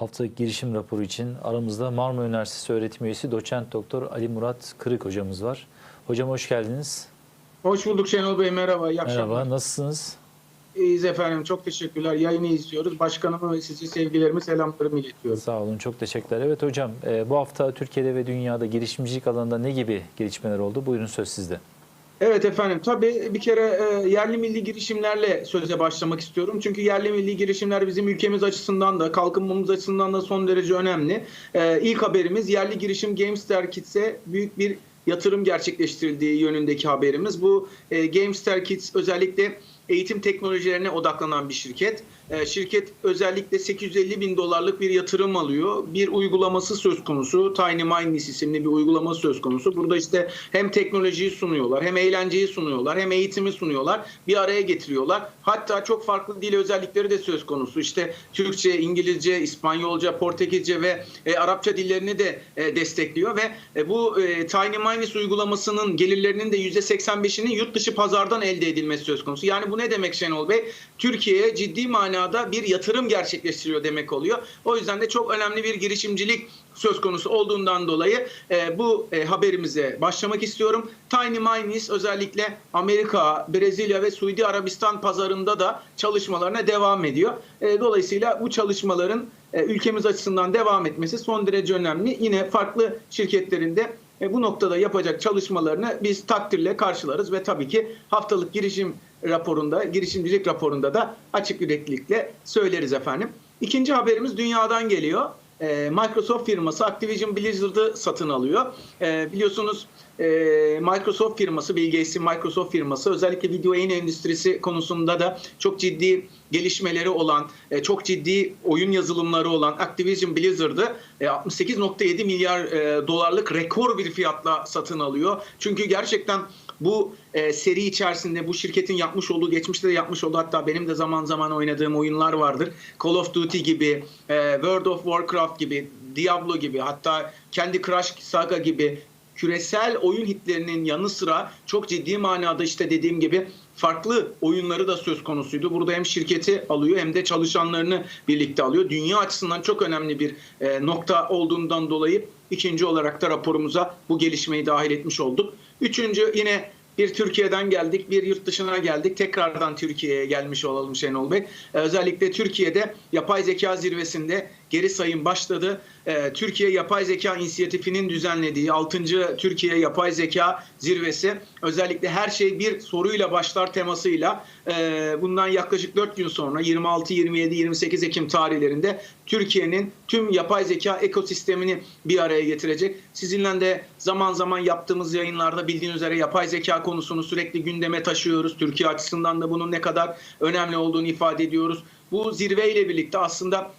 haftalık girişim raporu için aramızda Marmara Üniversitesi öğretim üyesi doçent doktor Ali Murat Kırık hocamız var. Hocam hoş geldiniz. Hoş bulduk Şenol Bey. Merhaba. İyi akşamlar. Merhaba, nasılsınız? İyiyiz efendim. Çok teşekkürler. Yayını izliyoruz. Başkanıma ve sizi sevgilerimi, selamlarımı iletiyorum. Sağ olun, çok teşekkürler. Evet hocam, e, bu hafta Türkiye'de ve dünyada girişimcilik alanında ne gibi gelişmeler oldu? Buyurun söz sizde. Evet efendim. Tabii bir kere e, yerli milli girişimlerle söze başlamak istiyorum. Çünkü yerli milli girişimler bizim ülkemiz açısından da kalkınmamız açısından da son derece önemli. E, ilk haberimiz yerli girişim Gamestar Kids'e büyük bir yatırım gerçekleştirildiği yönündeki haberimiz. Bu e, Gamestar Kids özellikle eğitim teknolojilerine odaklanan bir şirket. E, şirket özellikle 850 bin dolarlık bir yatırım alıyor. Bir uygulaması söz konusu. Tiny Minds isimli bir uygulama söz konusu. Burada işte hem teknolojiyi sunuyorlar, hem eğlenceyi sunuyorlar, hem eğitimi sunuyorlar. Bir araya getiriyorlar. Hatta çok farklı dil özellikleri de söz konusu. İşte Türkçe, İngilizce, İspanyolca, Portekizce ve e, Arapça dillerini de e, destekliyor ve e, bu Tiny Minds uygulamasının gelirlerinin de %85'inin yurt dışı pazardan elde edilmesi söz konusu. Yani bu ne demek Şenol Bey? Türkiye'ye ciddi manada bir yatırım gerçekleştiriyor demek oluyor. O yüzden de çok önemli bir girişimcilik söz konusu olduğundan dolayı e, bu e, haberimize başlamak istiyorum. Tiny Minds özellikle Amerika, Brezilya ve Suudi Arabistan pazarında da çalışmalarına devam ediyor. E, dolayısıyla bu çalışmaların e, ülkemiz açısından devam etmesi son derece önemli. Yine farklı şirketlerinde e, bu noktada yapacak çalışmalarını biz takdirle karşılarız ve tabii ki haftalık girişim raporunda, girişimcilik raporunda da açık yüreklilikle söyleriz efendim. İkinci haberimiz dünyadan geliyor. Ee, Microsoft firması Activision Blizzard'ı satın alıyor. Ee, biliyorsunuz e, Microsoft firması, Bill Gates'in Microsoft firması özellikle video yayın endüstrisi konusunda da çok ciddi gelişmeleri olan, e, çok ciddi oyun yazılımları olan Activision Blizzard'ı e, 68.7 milyar e, dolarlık rekor bir fiyatla satın alıyor. Çünkü gerçekten bu e, seri içerisinde bu şirketin yapmış olduğu, geçmişte de yapmış olduğu hatta benim de zaman zaman oynadığım oyunlar vardır. Call of Duty gibi, e, World of Warcraft gibi, Diablo gibi hatta Candy Crush Saga gibi küresel oyun hitlerinin yanı sıra çok ciddi manada işte dediğim gibi farklı oyunları da söz konusuydu. Burada hem şirketi alıyor hem de çalışanlarını birlikte alıyor. Dünya açısından çok önemli bir e, nokta olduğundan dolayı ikinci olarak da raporumuza bu gelişmeyi dahil etmiş olduk. Üçüncü yine bir Türkiye'den geldik, bir yurt dışına geldik. Tekrardan Türkiye'ye gelmiş olalım Şenol Bey. Özellikle Türkiye'de yapay zeka zirvesinde geri sayım başladı. Ee, Türkiye Yapay Zeka İnisiyatifi'nin düzenlediği 6. Türkiye Yapay Zeka Zirvesi özellikle her şey bir soruyla başlar temasıyla e, bundan yaklaşık 4 gün sonra 26, 27, 28 Ekim tarihlerinde Türkiye'nin tüm yapay zeka ekosistemini bir araya getirecek. Sizinle de zaman zaman yaptığımız yayınlarda bildiğiniz üzere yapay zeka konusunu sürekli gündeme taşıyoruz. Türkiye açısından da bunun ne kadar önemli olduğunu ifade ediyoruz. Bu zirveyle birlikte aslında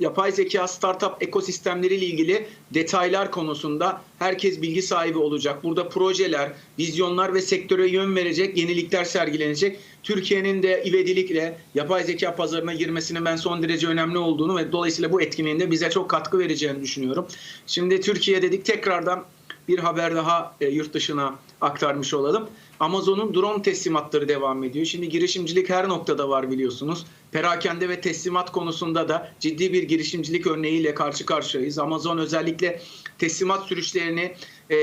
yapay zeka startup ekosistemleriyle ilgili detaylar konusunda herkes bilgi sahibi olacak. Burada projeler, vizyonlar ve sektöre yön verecek yenilikler sergilenecek. Türkiye'nin de ivedilikle yapay zeka pazarına girmesinin ben son derece önemli olduğunu ve dolayısıyla bu etkinliğin de bize çok katkı vereceğini düşünüyorum. Şimdi Türkiye dedik tekrardan bir haber daha e, yurt dışına aktarmış olalım. Amazon'un drone teslimatları devam ediyor. Şimdi girişimcilik her noktada var biliyorsunuz. Perakende ve teslimat konusunda da ciddi bir girişimcilik örneğiyle karşı karşıyayız. Amazon özellikle teslimat sürüşlerini e,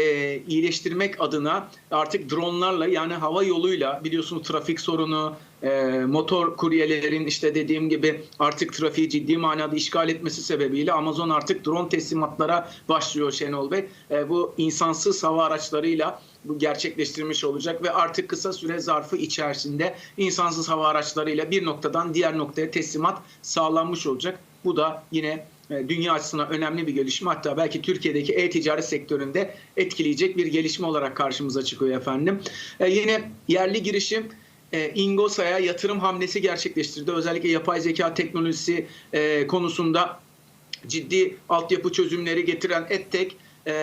iyileştirmek adına artık dronlarla yani hava yoluyla biliyorsunuz trafik sorunu, e, motor kuryelerin işte dediğim gibi artık trafiği ciddi manada işgal etmesi sebebiyle Amazon artık drone teslimatlara başlıyor Şenol Bey. E, bu insansız hava araçlarıyla bu gerçekleştirmiş olacak ve artık kısa süre zarfı içerisinde insansız hava araçlarıyla bir noktadan diğer noktaya teslimat sağlanmış olacak. Bu da yine dünya açısından önemli bir gelişme. Hatta belki Türkiye'deki e-ticaret sektöründe etkileyecek bir gelişme olarak karşımıza çıkıyor efendim. E, yine yerli girişim e, Ingosa'ya yatırım hamlesi gerçekleştirdi. Özellikle yapay zeka teknolojisi e, konusunda ciddi altyapı çözümleri getiren EdTech e,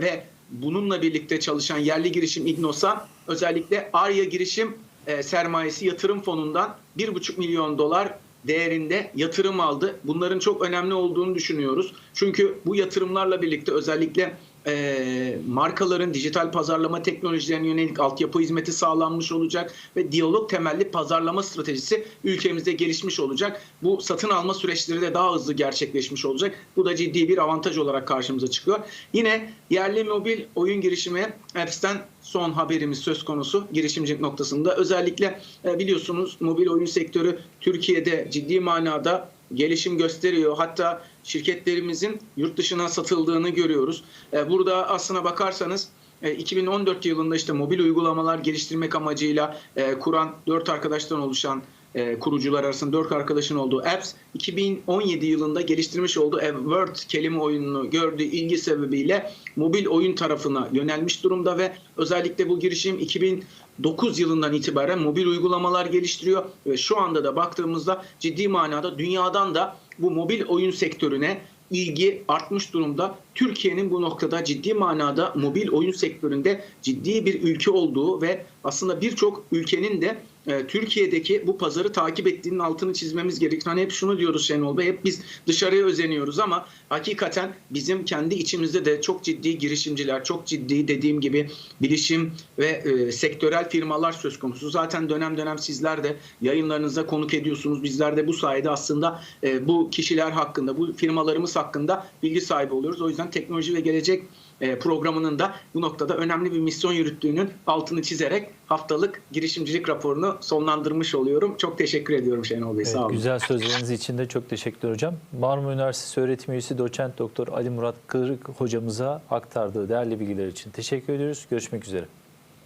ve bununla birlikte çalışan yerli girişim İgnos'a özellikle Arya girişim e, sermayesi yatırım fonundan 1,5 milyon dolar değerinde yatırım aldı. Bunların çok önemli olduğunu düşünüyoruz. Çünkü bu yatırımlarla birlikte özellikle e, markaların dijital pazarlama teknolojilerine yönelik altyapı hizmeti sağlanmış olacak ve diyalog temelli pazarlama stratejisi ülkemizde gelişmiş olacak. Bu satın alma süreçleri de daha hızlı gerçekleşmiş olacak. Bu da ciddi bir avantaj olarak karşımıza çıkıyor. Yine yerli mobil oyun girişimi Apps'ten son haberimiz söz konusu girişimcilik noktasında. Özellikle e, biliyorsunuz mobil oyun sektörü Türkiye'de ciddi manada gelişim gösteriyor. Hatta şirketlerimizin yurt dışına satıldığını görüyoruz. E, Burada aslına bakarsanız e, 2014 yılında işte mobil uygulamalar geliştirmek amacıyla e, kuran dört arkadaştan oluşan e, kurucular arasında dört arkadaşın olduğu Apps 2017 yılında geliştirmiş olduğu A Word kelime oyununu gördüğü ilgi sebebiyle mobil oyun tarafına yönelmiş durumda ve özellikle bu girişim 2009 yılından itibaren mobil uygulamalar geliştiriyor ve şu anda da baktığımızda ciddi manada dünyadan da bu mobil oyun sektörüne ilgi artmış durumda. Türkiye'nin bu noktada ciddi manada mobil oyun sektöründe ciddi bir ülke olduğu ve aslında birçok ülkenin de e, Türkiye'deki bu pazarı takip ettiğinin altını çizmemiz gerekir. Hani hep şunu diyoruz Şenol Bey, hep biz dışarıya özeniyoruz ama hakikaten bizim kendi içimizde de çok ciddi girişimciler, çok ciddi dediğim gibi bilişim ve e, sektörel firmalar söz konusu. Zaten dönem dönem sizler de yayınlarınızda konuk ediyorsunuz. Bizler de bu sayede aslında e, bu kişiler hakkında, bu firmalarımız hakkında bilgi sahibi oluyoruz. O yüzden teknoloji ve gelecek programının da bu noktada önemli bir misyon yürüttüğünün altını çizerek haftalık girişimcilik raporunu sonlandırmış oluyorum. Çok teşekkür ediyorum Şenol Bey. Evet, Sağ olun. güzel sözleriniz için de çok teşekkürler hocam. Marmara Üniversitesi öğretim üyesi doçent doktor Ali Murat Kırık hocamıza aktardığı değerli bilgiler için teşekkür ediyoruz. Görüşmek üzere.